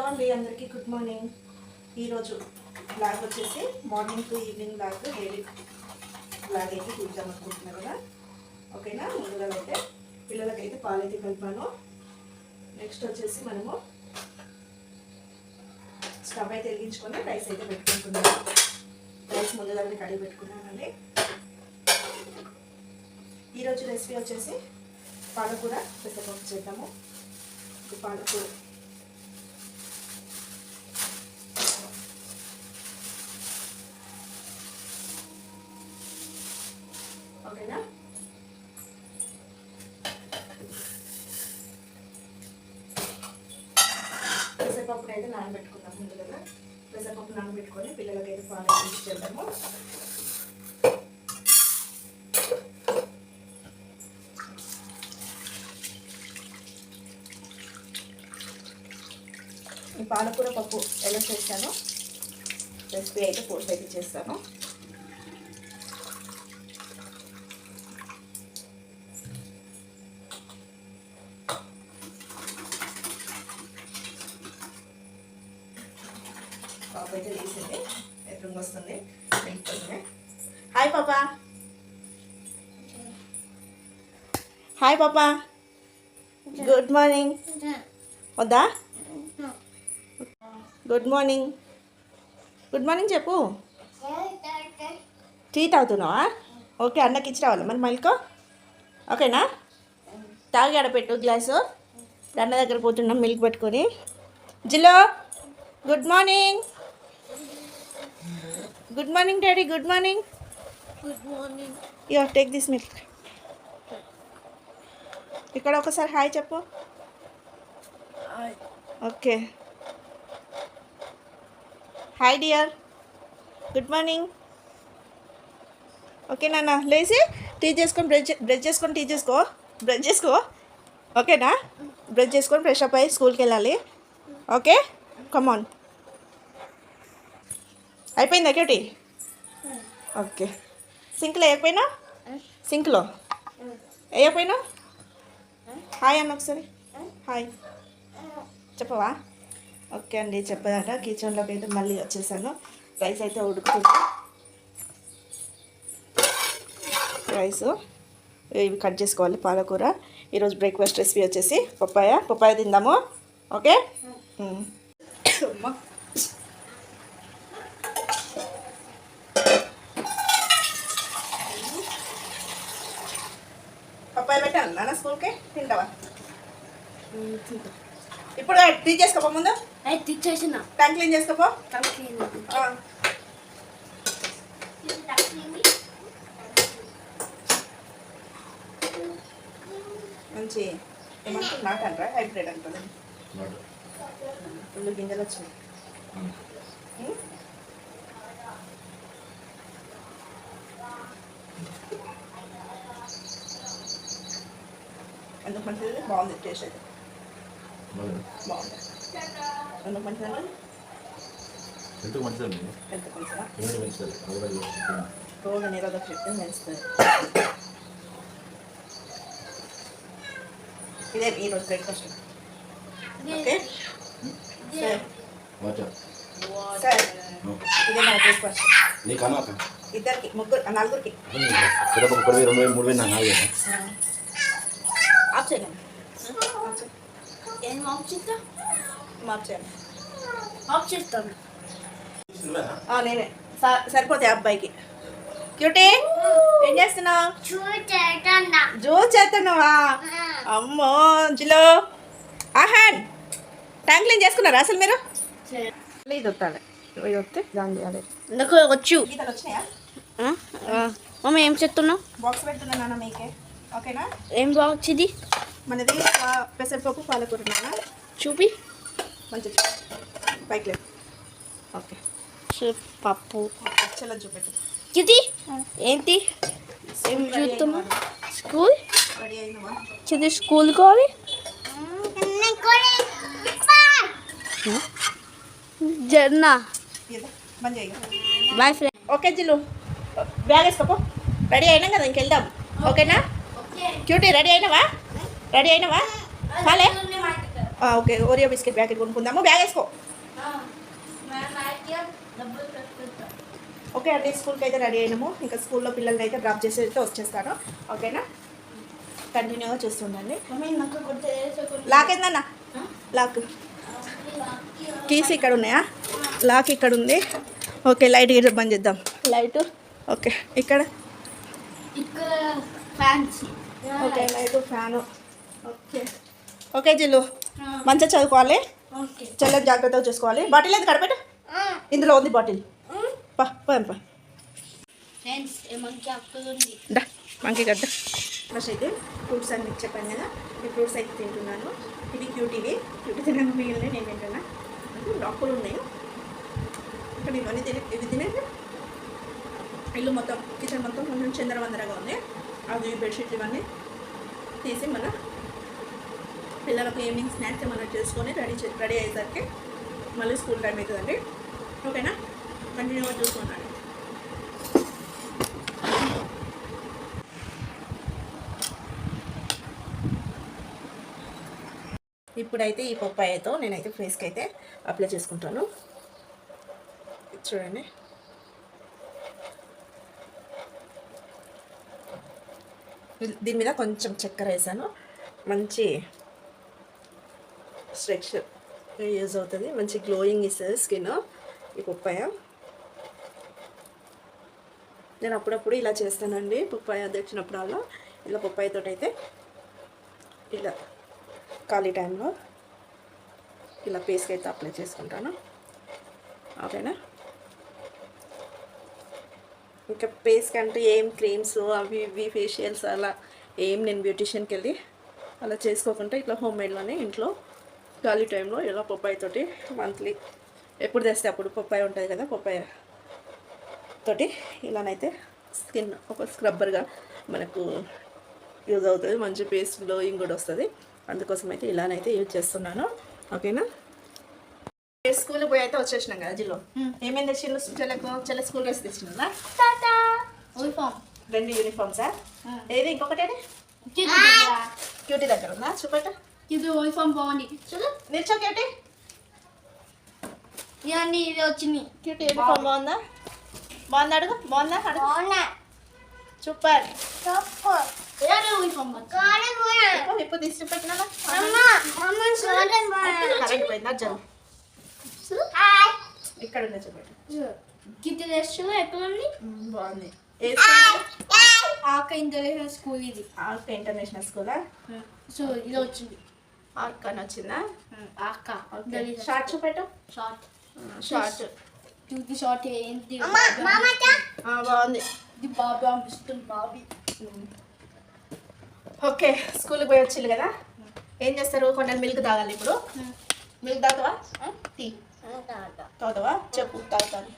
Hello అండి అందరికీ good morning. ఈరోజు బ్లాగ్ వచ్చేసి morning to evening blog daily blog అయితే చూద్దాం అనుకుంటున్నా కదా. ఓకేనా? ముందుగా అయితే పిల్లలకైతే పాలైతే కలిపాను. నెక్స్ట్ వచ్చేసి మనము స్టవ్ అయితే వెలిగించుకొని రైస్ అయితే పెట్టుకుంటున్నాము. రైస్ ముందుగానే కడిగి పెట్టుకున్నానండి. ఈరోజు రెసిపీ వచ్చేసి పాలకూర పెసరపప్పు చేద్దాము. పాలకూర ఓకేనా పెసరపప్పును అయితే నానబెట్టుకున్నాం ముందు కదా పెసరపప్పు నానబెట్టుకొని పిల్లలకైతే పాలు వేసి చేద్దాము ఈ పాలకూర పప్పు ఎలా చేశాను రెసిపీ అయితే పోస్ట్ అయితే చేస్తాను. పాప అయితే తీసింది. ఎదురుగా వస్తుంది? హాయ్ పాపా హాయ్ పాపా గుడ్ మార్నింగ్ వద్దా? గుడ్ మార్నింగ్ గుడ్ మార్నింగ్ చెప్పు. టీ తాగుతున్నావా? ఓకే అన్నకి ఇచ్చి రావాలి. మరి మల్కో. ఓకేనా తాగి ఆడపెట్టు గ్లాసు. అన్న దగ్గర పోతున్నాం మిల్క్ పెట్టుకొని. జిలో good morning good morning daddy good morning good morning yo take this milk ఇక్కడ ఒకసారి హాయ్ చెప్పు. Okay hi dear good morning okay నాన్న లేచి టీ చేసుకొని బ్రష్ బ్రష్ చేసుకొని టీ చేసుకో. బ్రష్ చేసుకో. ఓకేనా బ్రష్ చేసుకొని ఫ్రెష్ అప్ అయ్యి స్కూల్కి వెళ్ళాలి. ఓకే కమాన్ అయిపోయిందా క్యూటీ ఓకే సింక్లో వేయకపోయినా? సింక్లో వేయకపోయినా? హాయ్ అన్న ఒకసారి. హాయ్ చెప్పవా? ఓకే అండి చెప్పదట కిచెన్లోకి అయితే మళ్ళీ వచ్చేసాను. రైస్ అయితే ఉడుకుతుంది. రైస్ ఇవి కట్ చేసుకోవాలి పాలకూర. ఈరోజు బ్రేక్ఫాస్ట్ రెసిపీ వచ్చేసి పప్పాయ. పప్పాయ తిందాము. ఓకే? పప్పాయ పెట్టాను నాన్న స్కూల్కి? తింటావా? ఇప్పుడు టీ చేసుకోపో ముందు. అయితే తెచ్చేసిన ట్యాంక్ క్లీన్ చేసుకోపో. ఆ. మంచి ఏమంటారు నాట్ అంటారా? హైబ్రిడ్ అంటారు? ఫుల్ గింజలు వచ్చినాయి. ఉం? ఎందుకు మంచిది? బాగుంది టేస్ట్ అయితే. బాగుంది ఎందుకు మంచిదంటే ఎందుకు మంచిదండి ఎంత మంచిదా ఏమిటి మంచిది ఆరోగ్య రోగ నిరోధక శక్తిని పెంచుతుంది ఇదే ఈరోజు బ్రేక్ఫాస్ట్ ఓకే సరే వాచా సరే ఇదే మన బ్రేక్ఫాస్ట్ నీ కనాక ఇద్దరికి ముగ్గురు ఆ, నలుగురికి ఇక్కడ ఒక వేలు రెండు వేలు మూడు వేలు నాకు నాలుగు వేలు ఆఫ్ చేయండి ఆఫ్ చేయండి చేస్తా. చేస్తాను ఆ, నేనే. స- సరిపోతాయి అబ్బాయికి. క్యూటీ ఏం చేస్తున్నావు? చూడటన్నా జ్యూస్ చేస్తున్నావా అమ్మో జిలో ఆహాన్ ట్యాంక్ క్లీన్ చేసుకున్నారా అసలు మీరు? ఇది వస్తాడు ఇది వస్తే దాని చేయాలి నాకు వచ్చు? మమ్మ ఏం చెప్తున్నావు? బాక్స్ పెడుతున్నాను మీకే. ఓకేనా? ఏం బాగుంది మనది పెసరపప్పు పాలకూర నాన్న చూపి. మంచి పైకి లేదు ఓకే. పప్పు. చల్ల చూపెట్టు ఇది? ఏంటి? స్కూల్? చిది స్కూల్ కావాలి? జర్నా. ఇదా బాయ్ ఫ్రెండ్ ఓకే జిల్లు. బ్యాగ్ వేసుకోపో రెడీ అయినాం కదా ఇంకెళ్దాం. ఓకేనా? క్యూటీ రెడీ అయినావా? రెడీ అయినావా? కాలే ఓకే ఓరియో బిస్కెట్ ప్యాకెట్ కొనుక్కుందాము. బ్యాగ్ వేసుకో. ఓకే అంటే స్కూల్కి అయితే రెడీ అయినాము. ఇంకా స్కూల్లో పిల్లల్ని అయితే డ్రాప్ చేసి అయితే వచ్చేస్తాను ఓకేనా కంటిన్యూగా చూస్తుండండి. లాక్ ఏందన్నా? లాక్ కీస్ ఇక్కడ ఉన్నాయా? లాక్ ఇక్కడ ఉంది. ఓకే లైట్ గిట్ల బంద్ చేద్దాం. లైట్ ఓకే ఇక్కడ? ఇక్కడ fancy okay light fan okay. Okay జిల్లు. మంచిగా చదువుకోవాలి. ఓకే. చల్లగా జాగ్రత్తగా చూసుకోవాలి. బాటిల్ అయితే కడపెట్టు ఇందులో ఉంది బాటిల్. పా పోయాం పా. మంకి గడ్డ ఫస్ట్ అయితే ఫ్రూట్స్ అన్ని చెప్పాను కదా. ఈ ఫ్రూట్స్ అయితే తింటున్నాను. ఇది క్యూటీవి క్యూటీ తినడానికి మిగిలిన నేను తింటున్నా. డాక్టర్లు ఉన్నాయి. ఇక్కడ ఇవన్నీ తినే ఇవి తినేది. ఇల్లు మొత్తం కిచెన్ మొత్తం కొంచెం చందరవందరగా ఉంది. అది బెడ్షీట్లు ఇవన్నీ తీసి మన పిల్లలకు ఈవినింగ్ స్నాక్స్ ఏమైనా చేసుకొని రెడీ రెడీ అయ్యేసరికి మళ్ళీ స్కూల్ టైం అవుతుందండి. ఓకేనా? కంటిన్యూగా చూసుకున్నాను ఇప్పుడైతే ఈ పప్పాయతో నేనైతే ఫేస్కి అయితే అప్లై చేసుకుంటాను. చూడండి. దీని మీద కొంచెం చక్కెర వేసాను. మంచి స్ట్రెచ్ యూజ్ అవుతుంది. మంచి గ్లోయింగ్ ఇస్తుంది స్కిన్. ఈ పప్పాయ నేను అప్పుడప్పుడు ఇలా చేస్తానండి పప్పాయ తెచ్చినప్పుడల్లా ఇలా పప్పాయతో అయితే ఇలా ఖాళీ టైంలో ఇలా పేస్కి అయితే అప్లై చేసుకుంటాను. ఓకేనా? ఇంకా పేస్కి అంటే ఏం క్రీమ్స్ అవి ఇవి ఫేషియల్స్ అలా ఏం నేను బ్యూటిషియన్కి వెళ్ళి అలా చేసుకోకుండా ఇట్లా హోమ్ మేడ్లోనే ఇంట్లో ఖాళీ టైంలో ఇలా పప్పాయి తోటి మంత్లీ ఎప్పుడు తెస్తే అప్పుడు పప్పాయి ఉంటుంది కదా పప్పాయ తోటి ఇలానైతే స్కిన్ ఒక స్క్రబ్బర్గా మనకు యూజ్ అవుతుంది మంచి పేస్ట్ గ్లోయింగ్ కూడా వస్తుంది. అందుకోసం అయితే ఇలానైతే యూజ్ చేస్తున్నాను. ఓకేనా? స్కూల్కి పోయి అయితే వచ్చేసినాం కదా జిల్లో. ఏమేమి తెచ్చిండు చెల్లెకు చెల్లె స్కూల్ డ్రెస్ తెచ్చినా యూనిఫామ్. రెండు యూనిఫామ్సా? ఏది? ఇంకొకటి క్యూటీ దగ్గర ఉందా? చూపెట్ట. ఇది యూనిఫామ్ బాగుంది. చూడు. నిల్చో క్యూటీ ఇవన్నీ ఇది వచ్చింది. క్యూటీ యూనిఫామ్ బాగుందా? బాగుందా అడుగు? బాగుందా? అడుగు. బాగున్నా. సూపర్. తీసి ఇక్కడ ఉందా గిద్ద ఎక్కడ ఉంది? బాగుంది. స్కూల్? ఆక ఇంటర్నేషనల్ స్కూల్ ఇది. ఆర్క్ ఇంటర్నేషనల్ స్కూలా? సో ఇది వచ్చింది. ఆర్క్ అని వచ్చిందా? ఆక షార్ట్ చూపెట్టు. షార్ట్. షార్ట్. చూసి షార్ట్ ఏంటి? బాగుంది. ఇది బాబీ అనిపిస్తుంది బాబీ. ఓకే స్కూల్కి పోయి వచ్చింది కదా? ఏం చేస్తారు? కొంచెం మిల్క్ తాగాలి ఇప్పుడు. మిల్క్ తాగుతావా? టీ. తాగుతావా? చెప్పు తాగుతాను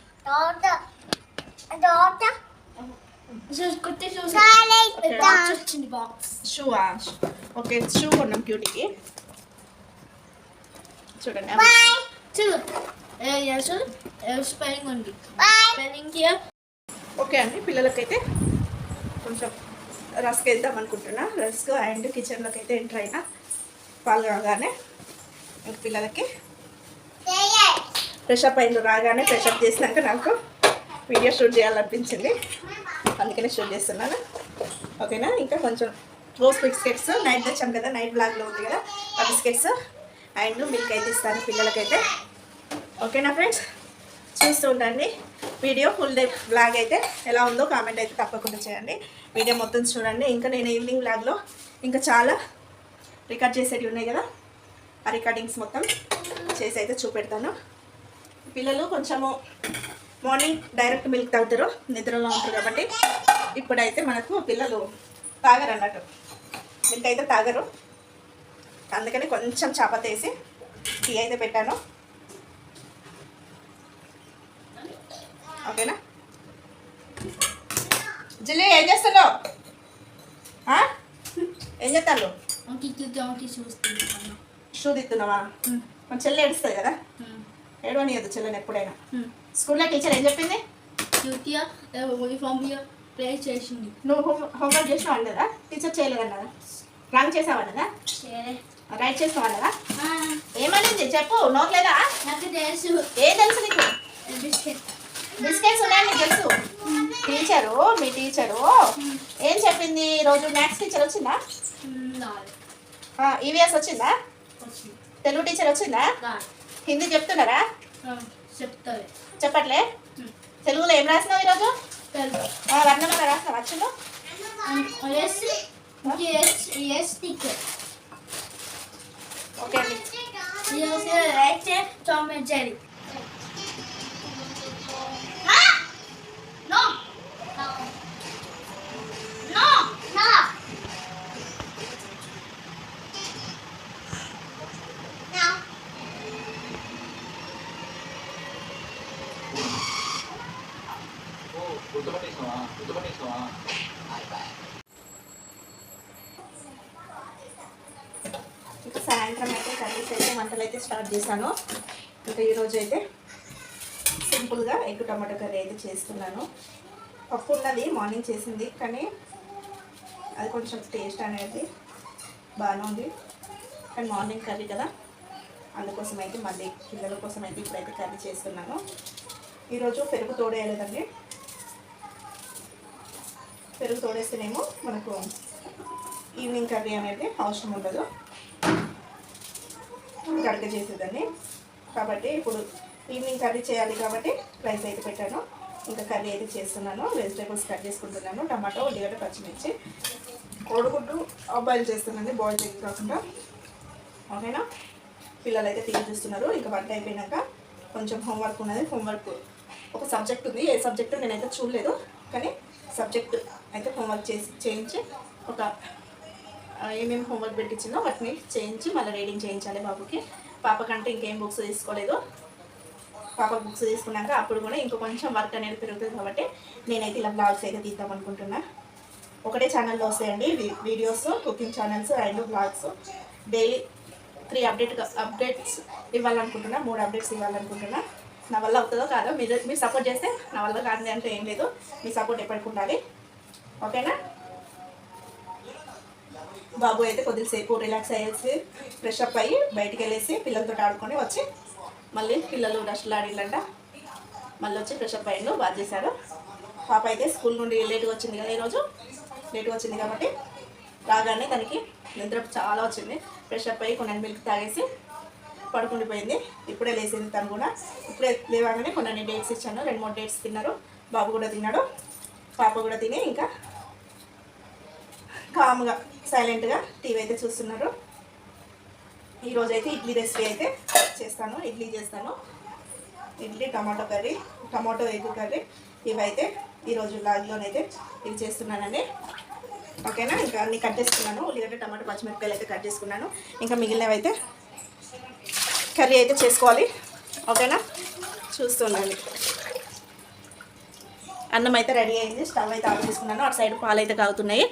షూవా ఓకే షూ కొన్నాం క్యూటీకి. చూడండి చూడు స్పెల్లింగ్ ఉంది స్పెల్లింగ్ ఓకే అండి పిల్లలకైతే కొంచెం రస్క్ వేద్దాం అనుకుంటున్నా. రస్క్ అండ్ కిచెన్లోకి అయితే ఎంటర్ అయినా పాలు కాగానే ఇంక పిల్లలకి ఫ్రెష్ అప్ అయిన రాగానే ఫ్రెష్ అప్ చేసినాక నాకు వీడియో షూట్ చేయాలనిపించింది. అందుకనే షూట్ చేస్తున్నాను. ఓకేనా ఇంకా కొంచెం రోజ్ బిస్కెట్స్ నైట్ తెచ్చాం కదా నైట్ బ్లాగ్లో ఉంది కదా ఆ బిస్కెట్స్ అండ్ మిల్క్ అయితే ఇస్తాను పిల్లలకైతే. ఓకేనా ఫ్రెండ్స్ చూస్తూ ఉండండి. వీడియో ఫుల్ డే బ్లాగ్ అయితే ఎలా ఉందో కామెంట్ అయితే తప్పకుండా చేయండి. వీడియో మొత్తం చూడండి. ఇంకా నేను ఈవినింగ్ బ్లాగ్లో ఇంకా చాలా రికార్డ్ చేసేవి ఉన్నాయి కదా. ఆ రికార్డింగ్స్ మొత్తం చేసి అయితే చూపెడతాను. పిల్లలు కొంచెము మార్నింగ్ డైరెక్ట్ మిల్క్ తాగుతారు. నిద్రలో ఉంటారు కాబట్టి ఇప్పుడైతే మనకు పిల్లలు తాగరు అన్నట్టు మిల్క్ అయితే తాగరు. అందుకని కొంచెం చాపత వేసి టీ అయితే పెట్టాను. ఓకేనా? జిల్లి ఏం చేస్తున్నావు? ఏం చేస్తాను షూ తిత్తున్నావా మన చెల్లి ఏడుస్తుంది కదా? ఏడవనియదు చెల్లెని ఎప్పుడైనా. స్కూల్లో టీచర్ ఏం చెప్పింది? ప్లే చేసింది. నువ్వు హోంవర్క్ చేసినావు అన్నదా టీచర్ చేయలేదన్నదా రాంగ్ చేసావన్నదా రైట్ చేసుకోవాలా ఏమనింది? చెప్పు. నోట్లేదా? నాకు తెలుసు. ఏం తెలుసు నీకు? బిస్కెట్. బిస్కెట్స్ ఉన్నాయని నీకు తెలుసు? టీచరు మీ టీచరు. ఏం చెప్పింది? రోజు మ్యాథ్స్ టీచర్ వచ్చిందా? ఈవీఎస్ వచ్చిందా? వచ్చింది. తెలుగు టీచర్ వచ్చిందా? హిందీ చెప్తున్నారా? చెప్తారు. చెప్పట్లే. తెలుగులో ఏం రాసినావు ఈరోజు? ఇంకా సాయంత్రం అయితే కర్రీస్ అయితే వంటలు అయితే స్టార్ట్ చేశాను. ఇంకా ఈరోజు అయితే సింపుల్గా ఎగ్ టమాటో కర్రీ అయితే చేస్తున్నాను. పప్పు ఉన్నది మార్నింగ్ చేసింది కానీ అది కొంచెం టేస్ట్ అనేది బాగానే ఉంది. కానీ మార్నింగ్ కర్రీ కదా అందుకోసం అయితే మళ్ళీ పిల్లల కోసం అయితే ఇప్పుడైతే కర్రీ చేస్తున్నాను. ఈరోజు పెరుగు తోడేయలేదండి పెరుగు తోడేస్తేనేమో మనకు ఈవినింగ్ కర్రీ అనేది అవసరం ఉండదు. గడక చేసేదాన్ని. కాబట్టి ఇప్పుడు ఈవినింగ్ కర్రీ చేయాలి కాబట్టి రైస్ అయితే పెట్టాను. ఇంకా కర్రీ అయితే చేస్తున్నాను. వెజిటేబుల్స్ కట్ చేసుకుంటున్నాను. టమాటో ఉల్లిగడ్డ పచ్చిమిర్చి. కోడిగుడ్డు బాయిల్ చేస్తున్నాను. బాయిల్ చేసి కాకుండా ఓకేనా? పిల్లలు అయితే టీవీ చూస్తున్నారు. ఇంకా వంట అయిపోయినాక కొంచెం హోంవర్క్ ఉన్నది. హోంవర్క్ ఒక సబ్జెక్ట్ ఉంది. ఏ సబ్జెక్టు నేనైతే చూడలేదు. కానీ సబ్జెక్ట్ అయితే హోంవర్క్ చేసి చేయించి ఒక ఏమేమి హోంవర్క్ పెట్టించిందో వాటిని చేయించి మళ్ళీ రీడింగ్ చేయించాలి బాబుకి. పాపకంటే ఇంకేం బుక్స్ తీసుకోలేదు. పాప బుక్స్ తీసుకున్నాక అప్పుడు కూడా ఇంకో కొంచెం వర్క్ అనేది పెరుగుతుంది కాబట్టి నేనైతే ఇలా బ్లాగ్స్ అయితే తీద్దాం అనుకుంటున్నా. ఒకటే ఛానల్లో వస్తాయండి videos cooking channels and blogs. Daily three update updates ఇవ్వాలనుకుంటున్నా మూడు అప్డేట్స్ ఇవ్వాలనుకుంటున్నా. నా వల్ల అవుతుందో కాదో మీరు మీరు సపోర్ట్ చేస్తే నా వల్ల కాదు అంటే ఏం లేదు. మీ సపోర్ట్ ఎప్పటికి ఉండాలి. ఓకేనా? బాబు అయితే కొద్దిసేపు రిలాక్స్ అయ్యేసి ఫ్రెష్ అప్ అయ్యి బయటికి వెళ్ళేసి పిల్లలతో ఆడుకొని వచ్చి మళ్ళీ పిల్లలు డస్ట్లో ఆడిల్లంట మళ్ళీ వచ్చి ఫ్రెష్ అప్ అయ్యిండు బాగా చేశారు పాప అయితే స్కూల్ నుండి లేట్గా వచ్చింది కదా ఈరోజు. లేట్గా వచ్చింది కాబట్టి రాగానే తనకి నిద్ర చాలా వచ్చింది. ఫ్రెష్ అప్ అయ్యి కొన్ని మిల్క్ తాగేసి పడుకుండిపోయింది. ఇప్పుడే లేచింది తను కూడా. ఇప్పుడే లేవగానే కొన్ని డేట్స్ ఇచ్చాను. రెండు మూడు డేట్స్ తిన్నారు. బాబు కూడా తిన్నాడు. పాప కూడా తిని ఇంకా కామ్గా సైలెంట్గా టీవీ అయితే చూస్తున్నారు. ఈరోజు అయితే ఇడ్లీ రెసిపీ అయితే చేస్తాను. ఇడ్లీ చేస్తాను. Idli tomato curry tomato egg curry ఇవైతే ఈరోజు లాగ్లోనైతే ఇది చేస్తున్నానండి. ఓకేనా? ఇంకా అన్ని కట్ చేసుకున్నాను. ఉల్లిగడ్డ టమాటో పచ్చిమిరపకాయలు అయితే కట్ చేసుకున్నాను. ఇంకా మిగిలినవి అయితే కర్రీ అయితే చేసుకోవాలి. ఓకేనా? చూస్తుండండి. అన్నం అయితే రెడీ అయింది. స్టవ్ అయితే ఆఫ్ చేసుకున్నాను. అటు సైడ్ పాలు అయితే కాగుతున్నాయి.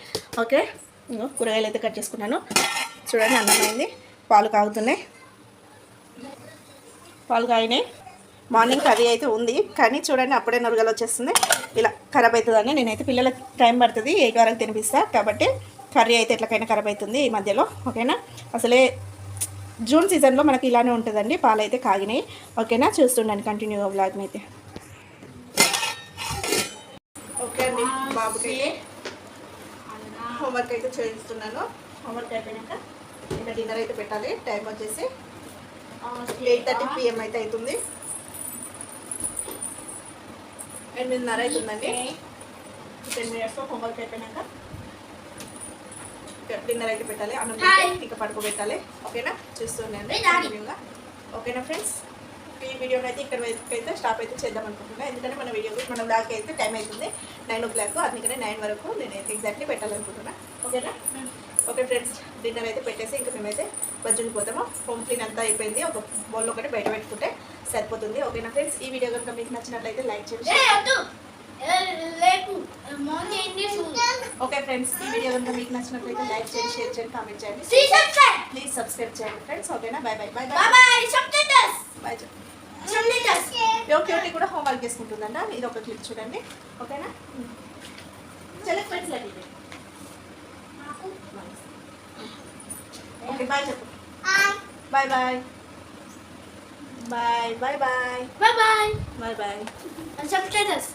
ఓకే? ఇంకో కూరగాయలు అయితే కట్ చేసుకున్నాను. చూడండి అన్నం అయింది. పాలు కాగుతున్నాయి. పాలు కాగినాయి. మార్నింగ్ కర్రీ అయితే ఉంది. కానీ చూడండి అప్పుడే నొరగలు వచ్చేస్తుంది. ఇలా ఖరాబ్ అవుతుందని నేనైతే పిల్లలకి టైం పడుతుంది. ఎయిట్ వరకు తినిపిస్తా. కాబట్టి కర్రీ అయితే ఎట్లకైనా ఖరాబ్ అవుతుంది ఈ మధ్యలో. ఓకేనా? అసలే జూన్ సీజన్లో మనకి ఇలానే ఉంటుందండి. పాలు అయితే కాగినాయి. ఓకేనా? చూస్తుండండి. కంటిన్యూగా వ్లాగ్ని అయితే ఓకే అండి. బాబుకి హోంవర్క్ అయితే చేయిస్తున్నాను. హోంవర్క్ అయిపోయాక ఇంకా డిన్నర్ అయితే పెట్టాలి. టైం వచ్చేసి ఎయిట్ థర్టీ పిఎం అయితే అవుతుంది. ఎనిమిదిన్నర అవుతుందండి. టెన్ మినిట్స్లో హోంవర్క్ అయిపోయినాక డిన్నర్ అయితే పెట్టాలి. అన్నం ఇంకా పడుకోబెట్టాలి. ఓకేనా. కంటిన్యూగా ఓకేనా ఫ్రెండ్స్ ఈ వీడియోని అయితే ఇక్కడ అయితే స్టాప్ అయితే చేద్దాం అనుకుంటున్నా. ఎందుకంటే మన వీడియో మన బ్లాక్ అయితే టైం అవుతుంది. నైన్ ఓ క్లాక్ అందుకనే నైన్ వరకు నేను అయితే ఎగ్జాక్ట్లీ పెట్టాలనుకుంటున్నా. ఓకేనా? ఓకే ఫ్రెండ్స్ డిన్నర్ అయితే పెట్టేసి ఇంకా మేమైతే బజ్జుని పోతాము. హోమ్ క్లీన్ అంతా అయిపోయింది. ఒక బౌల్ ఒకటి బయట పెట్టుకుంటే సరిపోతుంది. ఓకేనా ఫ్రెండ్స్ ఈ వీడియో కనుక మీకు నచ్చినట్లయితే లైక్ చేయండి ఓకే ఫ్రెండ్స్ ఈ వీడియో కనుక మీకు నచ్చినట్లయితే లైక్ చేయండి షేర్ చేయండి కామెంట్ చేయండి ప్లీజ్ సబ్స్క్రైబ్ చేయండి ఫ్రెండ్స్ ఓకేనా bye bye bye bye bye okay కూడా హోంవర్క్ చేసుకుంటుందంట ఇది ఒక క్లిప్ చూడండి ఓకేనా చాలా ఫ్రెండ్స్ లెట్ ఓకే బాయ్ చెప్పు bye bye Bye. Bye bye. Bye bye. Bye bye. And subscribe us.